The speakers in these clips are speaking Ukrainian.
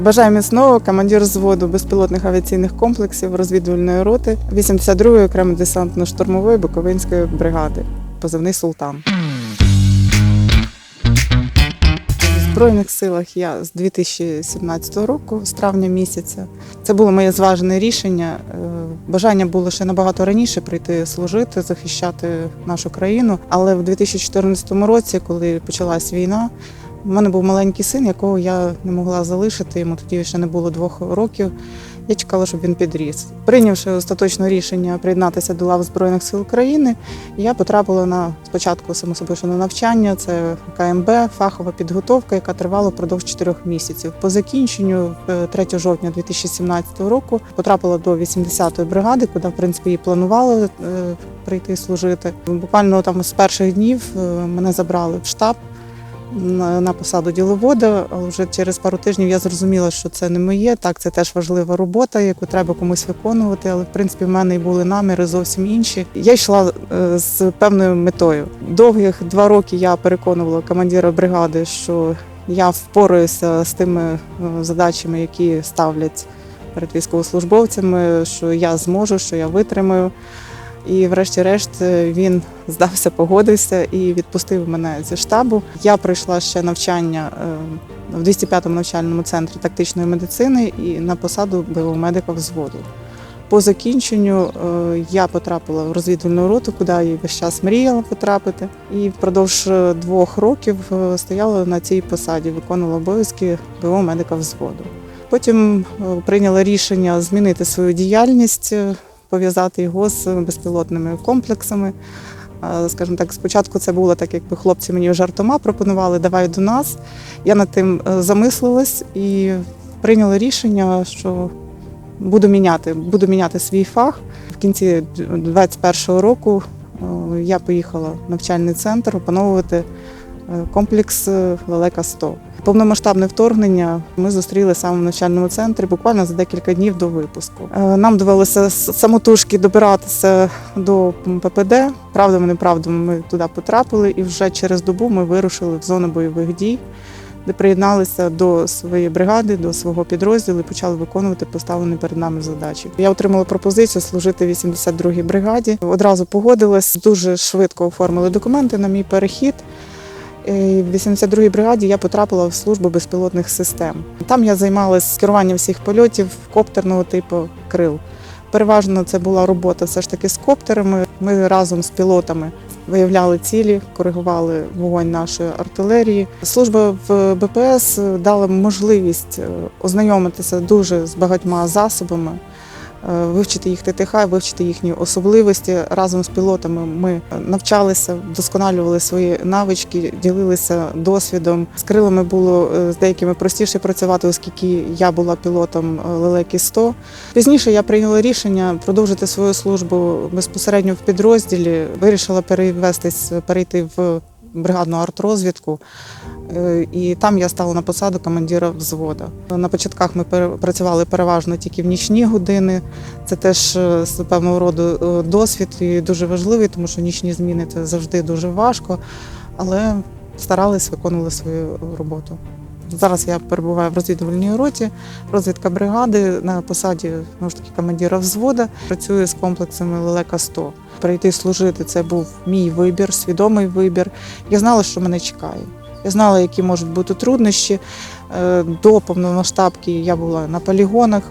Бажаю міцного командир зводу безпілотних авіаційних комплексів розвідувальної роти 82-ї окремої десантно-штурмової Буковинської бригади. Позивний Султан. В Збройних силах я з 2017 року, з травня місяця. Це було моє зважене рішення. Е, Бажання було ще набагато раніше прийти служити, захищати нашу країну. Але в 2014 році, коли почалась війна, у мене був маленький син, якого я не могла залишити. Йому тоді ще не було двох років. Я чекала, щоб він підріс. Прийнявши остаточне рішення приєднатися до лав Збройних сил України, я потрапила на спочатку само собою що на навчання. Це КМБ, фахова підготовка, яка тривала впродовж чотирьох місяців. По закінченню е, 3 жовтня 2017 року потрапила до 80-ї бригади, куди в принципі і планували е, прийти служити. Буквально там з перших днів е, мене забрали в штаб на, посаду діловода. Але вже через пару тижнів я зрозуміла, що це не моє. Так, це теж важлива робота, яку треба комусь виконувати. Але в принципі в мене і були наміри зовсім інші. Я йшла е, з певною метою. Довгих два роки я переконувала командира бригади, що я впораюся з тими е, задачами, які ставлять перед військовослужбовцями, що я зможу, що я витримаю. І, врешті-решт, він здався, погодився і відпустив мене зі штабу. Я пройшла ще навчання е, в 205-му навчальному центрі тактичної медицини і на посаду бойового медика взводу. По закінченню е, я потрапила в розвідувальну роту, куди я весь час мріяла потрапити. І впродовж е, двох років е, стояла на цій посаді, виконувала обов'язки бойового медика взводу. Потім е, прийняла рішення змінити свою діяльність, е, пов'язати його з безпілотними комплексами. Скажімо так, спочатку це було так, якби хлопці мені жартома пропонували, давай до нас. Я над тим е, замислилась і прийняла рішення, що буду міняти, буду міняти свій фах. В кінці 2021 року е, я поїхала в навчальний центр опановувати е, комплекс Лелека 100. Повномасштабне вторгнення ми зустріли саме в навчальному центрі буквально за декілька днів до випуску. Е, Нам довелося самотужки добиратися до ППД. Правдами, неправдами ми туди потрапили, і вже через добу ми вирушили в зону бойових дій, де приєдналися до своєї бригади, до свого підрозділу і почали виконувати поставлені перед нами задачі. Я отримала пропозицію служити в 82-й бригаді. Одразу погодилась, дуже швидко оформили документи на мій перехід. В 82-й бригаді я потрапила в службу безпілотних систем. Там я займалася керуванням всіх польотів коптерного типу крил. Переважно це була робота все ж таки з коптерами. Ми разом з пілотами виявляли цілі, коригували вогонь нашої артилерії. Служба в БПС дала можливість е, ознайомитися дуже з багатьма засобами, вивчити їх ТТХ, вивчити їхні особливості. Разом з пілотами ми навчалися, вдосконалювали свої навички, ділилися досвідом. З крилами було е, з деякими простіше працювати, оскільки я була пілотом е, Лелеки 100. Пізніше я прийняла рішення продовжити свою службу безпосередньо в підрозділі. Вирішила перевестись, перейти в бригадну артрозвідку. Е, І там я стала на посаду командира взвода. На початках ми працювали переважно тільки в нічні години. Це теж е, з певного роду е, досвід і дуже важливий, тому що нічні зміни це завжди дуже важко, але старались, виконували свою роботу. Зараз я перебуваю в розвідувальній роті, розвідка бригади на посаді знову ж таки командира взвода. Працюю з комплексами Лелека 100. Прийти служити це був мій вибір, свідомий вибір. Я знала, що мене чекає. Я знала, які можуть бути труднощі. Е, До повномасштабки я була на полігонах.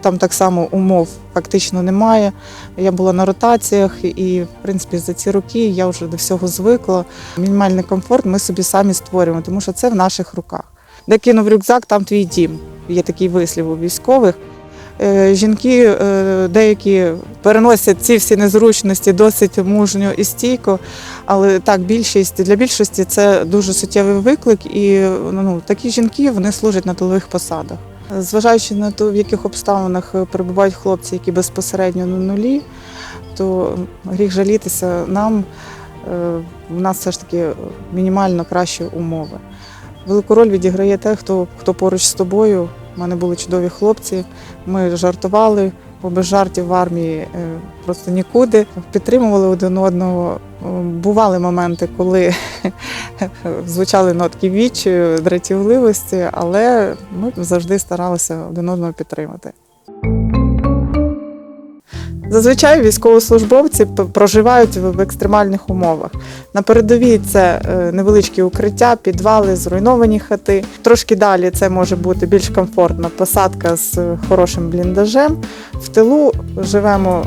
Там так само умов фактично немає. Я була на ротаціях, і в принципі за ці роки я вже до всього звикла. Мінімальний комфорт ми собі самі створюємо, тому що це в наших руках. Де кинув рюкзак, там твій дім. Є такий вислів у військових. Е, Жінки е, деякі переносять ці всі незручності досить мужньо і стійко, але так, більшість для більшості це дуже суттєвий виклик, і ну, такі жінки вони служать на тилових посадах. Зважаючи на те, в яких обставинах перебувають хлопці, які безпосередньо на нулі, то гріх жалітися нам. Е, У нас все ж таки мінімально кращі умови. Велику роль відіграє те, хто, хто поруч з тобою. У мене були чудові хлопці. Ми жартували, бо без жартів в армії е, просто нікуди. Підтримували один одного. Бували моменти, коли звучали нотки вічі, дратівливості, але ми завжди старалися один одного підтримати. Зазвичай військовослужбовці проживають в екстремальних умовах. На передовій це е, невеличкі укриття, підвали, зруйновані хати. Трошки далі це може бути більш комфортна посадка з е, хорошим бліндажем. В тилу живемо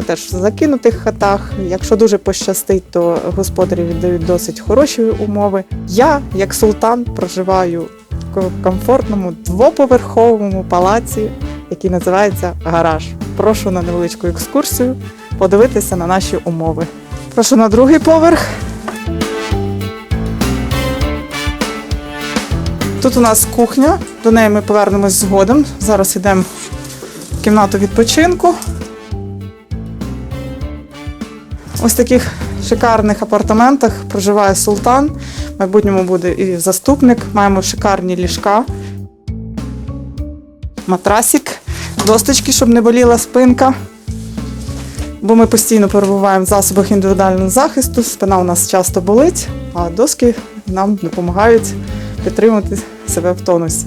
е, теж в закинутих хатах. Якщо дуже пощастить, то господарі віддають досить хороші умови. Я, як султан, проживаю в комфортному двоповерховому палаці, який називається гараж. Прошу на невеличку екскурсію подивитися на наші умови. Прошу на другий поверх. Тут у нас кухня, до неї ми повернемось згодом. Зараз йдемо в кімнату відпочинку. Ось в таких шикарних апартаментах проживає султан. В майбутньому буде і заступник. Маємо шикарні ліжка, матрасик, досточки, щоб не боліла спинка. Бо ми постійно перебуваємо в засобах індивідуального захисту, спина у нас часто болить, а доски нам допомагають підтримувати себе в тонусі.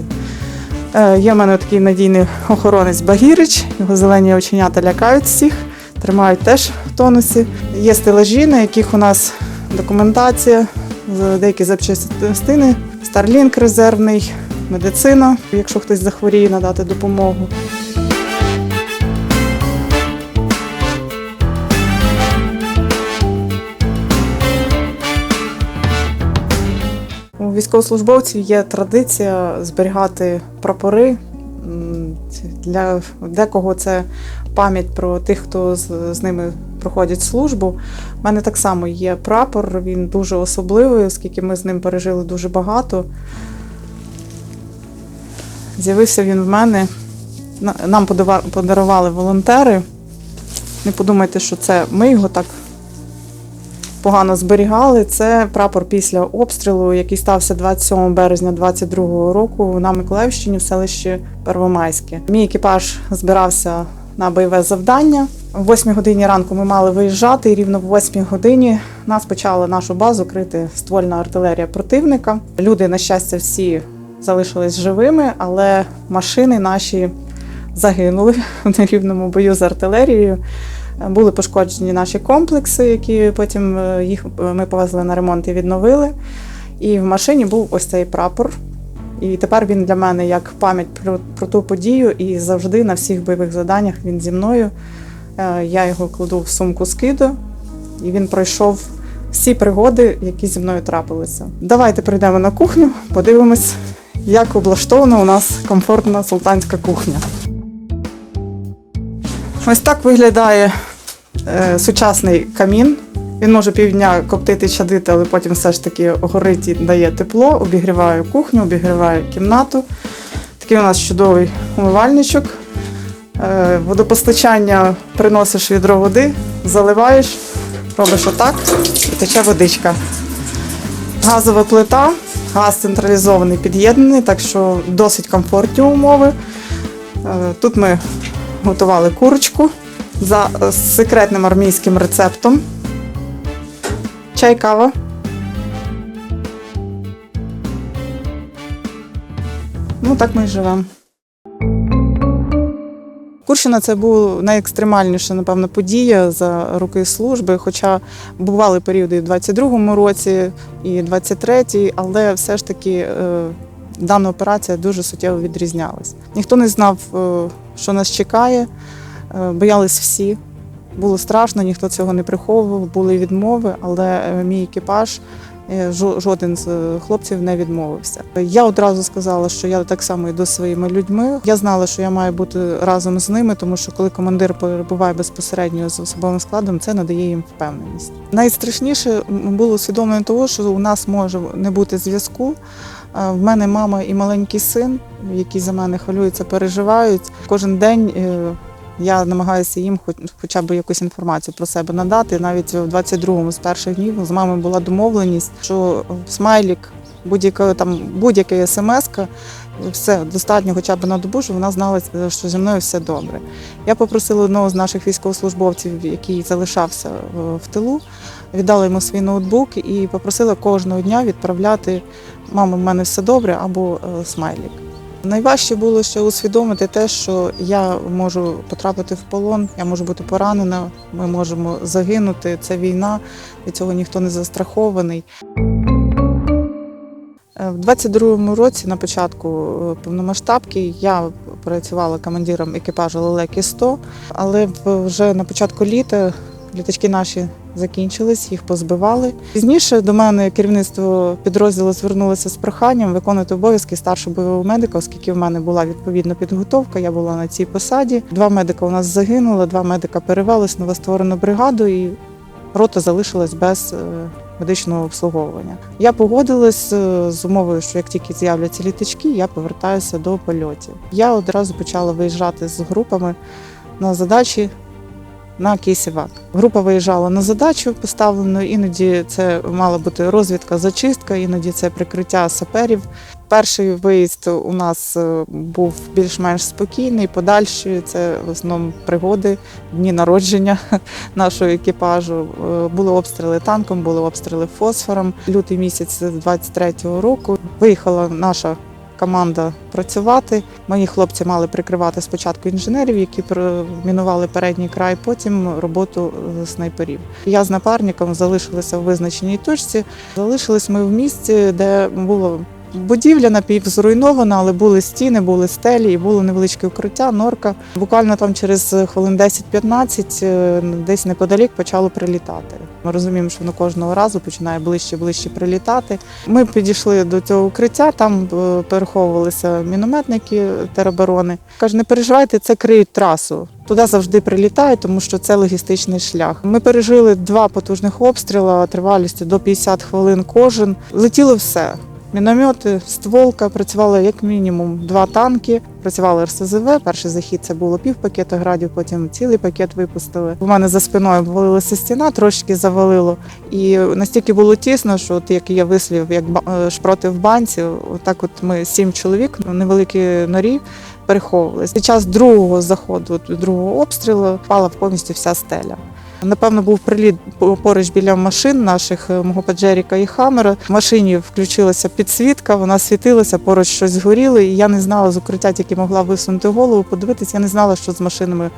Е, Є в мене такий надійний охоронець Багірич, його зелені оченята лякають всіх, тримають теж в тонусі. Є стелажі, на яких у нас документація, деякі запчастини, Starlink резервний, медицина, якщо хтось захворіє, надати допомогу. Військовослужбовців є традиція зберігати прапори. Для декого це пам'ять про тих, хто з, з ними проходять службу. У мене так само є прапор, він дуже особливий, оскільки ми з ним пережили дуже багато. З'явився він в мене. На- Нам подарували волонтери. Не подумайте, що це ми його так погано зберігали. Це прапор після обстрілу, який стався 27 березня 22 року на Миколаївщині в селищі Первомайське. Мій екіпаж збирався на бойове завдання. О 8 годині ранку ми мали виїжджати, і рівно в 8 годині нас почала нашу базу крити ствольна артилерія противника. Люди, на щастя, всі залишились живими, але машини наші загинули в нерівному бою з артилерією. Були пошкоджені наші комплекси, які потім е, їх е, ми повезли на ремонт і відновили. І в машині був ось цей прапор. І тепер він для мене як пам'ять про, про ту подію, і завжди на всіх бойових заданнях він зі мною. Е, Я його кладу в сумку скиду, і він пройшов всі пригоди, які зі мною трапилися. Давайте прийдемо на кухню, подивимось, як облаштована у нас комфортна султанська кухня. Ось так виглядає е, сучасний камін. Він може півдня коптити, чадити, але потім все ж таки горить і дає тепло, обігріває кухню, обігріває кімнату. Такий у нас чудовий умивальничок. Е, водопостачання приносиш відро води, заливаєш, робиш отак і тече водичка. Газова плита, газ централізований під'єднаний, так що досить комфортні умови. Е, Тут ми готували курочку за е, секретним армійським рецептом. Чай, кава. Ну, так ми і живемо. Курщина це була найекстремальніша, напевно, подія за роки служби. Хоча бували періоди і в 22-му році, і 23-й, але все ж таки е, дана операція дуже суттєво відрізнялась. Ніхто не знав, е, що нас чекає, е, боялись всі. Було страшно, ніхто цього не приховував, були відмови, але е, мій екіпаж, жоден з хлопців не відмовився. Я одразу сказала, що я так само йду своїми людьми. Я знала, що я маю бути разом з ними, тому що коли командир перебуває безпосередньо з особовим складом, це надає їм впевненість. Найстрашніше було усвідомлення того, що у нас може не бути зв'язку. В мене мама і маленький син, які за мене хвилюються, переживають. Кожен день е, я намагаюся їм хоч, хоча б якусь інформацію про себе надати. Навіть в 22-му з перших днів з мамою була домовленість, що смайлік будь-яка там будь-яка смс-ка. все достатньо хоча б на добу, щоб вона знала, е, що зі мною все добре. Я попросила одного з наших військовослужбовців, який залишався е, в тилу, віддала йому свій ноутбук і попросила кожного дня відправляти мама, в мене все добре або е, смайлік. Найважче було ще усвідомити те, що я можу потрапити в полон, я можу бути поранена, ми можемо загинути. Це війна, від цього ніхто не застрахований. Е, В 22-му році, на початку е, повномасштабки, я працювала командиром екіпажу Лелеки 100, але вже на початку літа літачки наші закінчились, їх позбивали. Пізніше до мене керівництво підрозділу звернулося з проханням виконувати обов'язки старшого бойового медика, оскільки в мене була відповідна підготовка. Я була на цій посаді. Два медика у нас загинули, два медика перевелись новостворену бригаду, і рота залишилась без е, медичного обслуговування. Я погодилась е, з умовою, що як тільки з'являться літачки, я повертаюся до польотів. Я одразу почала виїжджати з групами на задачі на Кисівак. Група виїжджала на задачу поставлену. Іноді це мала бути розвідка, зачистка, іноді це прикриття саперів. Перший виїзд у нас е, був більш-менш спокійний. Подальші це в основному пригоди, дні народження нашого екіпажу. Е, Були обстріли танком, були обстріли фосфором. Лютий місяць 23-го року виїхала наша команда працювати. Мої хлопці мали прикривати спочатку інженерів, які мінували передній край, потім роботу е, снайперів. Я з напарником залишилася в визначеній точці. Залишились ми в місці, де було. Будівля напівзруйнована, але були стіни, були стелі і було невеличке укриття, норка. Буквально там через хвилин 10-15 е, десь неподалік почало прилітати. Ми розуміємо, що воно кожного разу починає ближче ближче прилітати. Ми підійшли до цього укриття, там е, переховувалися мінометники тероборони. Каже, не переживайте, це криють трасу. Туди завжди прилітають, тому що це логістичний шлях. Ми пережили два потужних обстріли тривалістю до 50 хвилин кожен. Летіло все. Міномети, стволка, працювали як мінімум два танки, працювали РСЗВ. Перший захід це було пів пакета градів, потім цілий пакет випустили. У мене за спиною обвалилася стіна, трошки завалило. І настільки було тісно, що от як я вислів, як е, шпроти в банці, отак от ми сім чоловік в невеликій норі переховувалися. Під час другого заходу, другого обстрілу, впала повністю вся стеля. Напевно, був приліт по- поруч біля машин наших е, мого Паджеріка і Хамера. В машині включилася підсвітка, вона світилася, поруч щось згоріло, і я не знала з укриття, тільки могла висунути голову, подивитися. Я не знала, що з машинами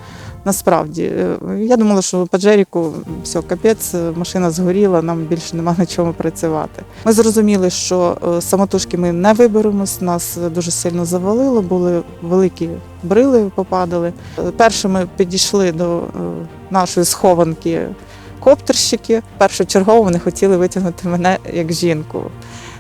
насправді. Е, Я думала, що Паджеріку все, капець, е, машина згоріла, нам більше нема на чому працювати. Ми зрозуміли, що е, самотужки ми не виберемось, нас дуже сильно завалило, були великі брили, попадали. Першими підійшли до нашої схованки коптерщики. Першочергово вони хотіли витягнути мене як жінку.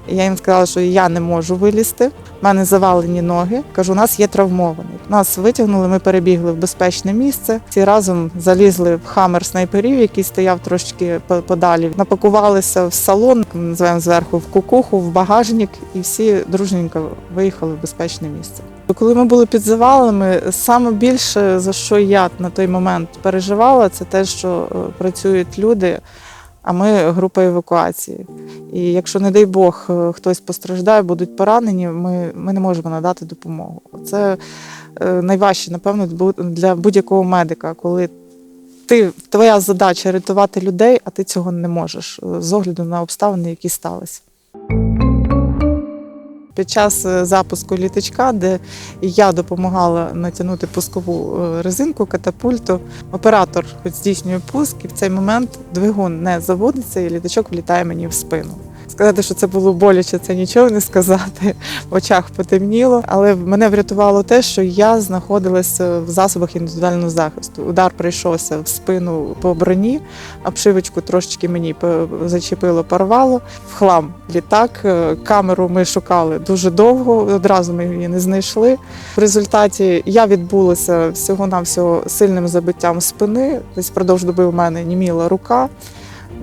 Я їм сказала, що я не можу вилізти. У мене завалені ноги. Кажу, у нас є травмований. Нас витягнули, ми перебігли в безпечне місце. Всі разом залізли в хамер снайперів, який стояв трошки подалі. Напакувалися в салон, називаємо зверху в кукуху, в багажник, і всі дружненько виїхали в безпечне місце. Коли ми були під завалами, саме більше за що я на той момент переживала, це те, що е, працюють люди, а ми група евакуації. І якщо, не дай Бог, е, хтось постраждає, будуть поранені, ми, ми не можемо надати допомогу. Це е, найважче, напевно, для будь-якого медика, коли ти, твоя задача рятувати людей, а ти цього не можеш е, з огляду на обставини, які сталися. Під час е, запуску літачка, де я допомагала натягнути пускову е, резинку, катапульту, оператор здійснює пуск, і в цей момент двигун не заводиться, і літачок влітає мені в спину. Сказати, що це було боляче, це нічого не сказати. В очах потемніло. Але мене врятувало те, що я знаходилася в засобах індивідуального захисту. Удар прийшовся в спину по броні, обшивочку трошечки мені зачепило, порвало. В хлам літак. Е, Камеру ми шукали дуже довго, одразу ми її не знайшли. В результаті я відбулася всього-навсього сильним забиттям спини. Десь впродовж доби в мене німіла рука.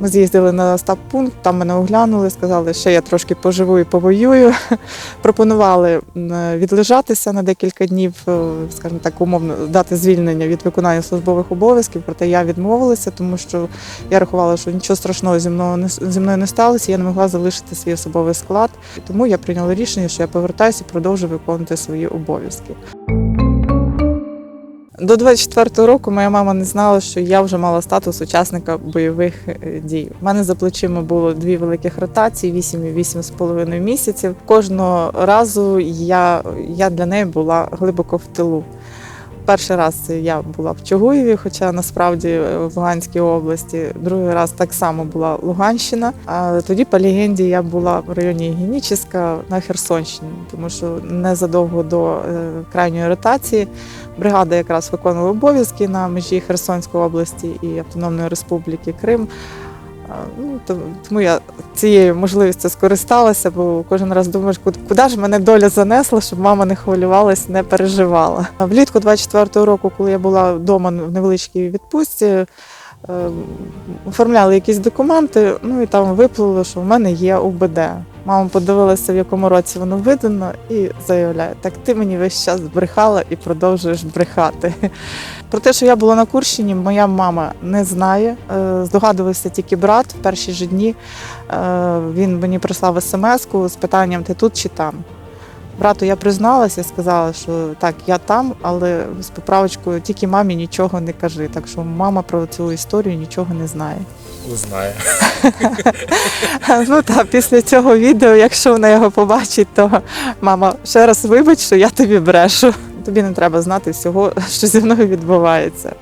Ми з'їздили на стаб-пункт, там мене оглянули, сказали, що я трошки поживу і повоюю. Пропонували відлежатися на декілька днів, е, скажімо так, умовно дати звільнення від виконання службових обов'язків. Проте я відмовилася, тому що я рахувала, що нічого страшного зі мною не зі мною не сталося. Я не могла залишити свій особовий склад. Тому я прийняла рішення, що я повертаюся і продовжу виконувати свої обов'язки. До 24-го року моя мама не знала, що я вже мала статус учасника бойових е, дій. У мене за плечима було дві великих ротації, 8 і 8,5 місяців. Кожного разу я, я для неї була глибоко в тилу. Перший раз я була в Чугуєві, хоча насправді е, в Луганській області. Другий раз так само була Луганщина. А тоді, по легенді, я була в районі Геніческа на Херсонщині, тому що незадовго до е, крайньої ротації бригада якраз виконувала обов'язки на межі Херсонської області і Автономної Республіки Крим. Ну, тому я цією можливістю скористалася, бо кожен раз думаєш, куди, ж мене доля занесла, щоб мама не хвилювалась, не переживала. Влітку 24-го року, коли я була вдома в невеличкій відпустці, е, оформляли якісь документи, ну і там виплило, що в мене є УБД. Мама подивилася, в якому році воно видано, і заявляє: так ти мені весь час брехала і продовжуєш брехати. Про те, що я була на Курщині, моя мама не знає. Е, Здогадувався тільки брат в перші ж дні. Е, Він мені прислав смс-ку з питанням: ти тут чи там? Брату я призналася, сказала, що так, я там, але з поправочкою тільки мамі нічого не кажи. Так що мама про цю історію нічого не знає. Не. Ну так, після цього відео, якщо вона його побачить, то мама, ще раз вибач, що я тобі брешу. Тобі не треба знати всього, що зі мною відбувається.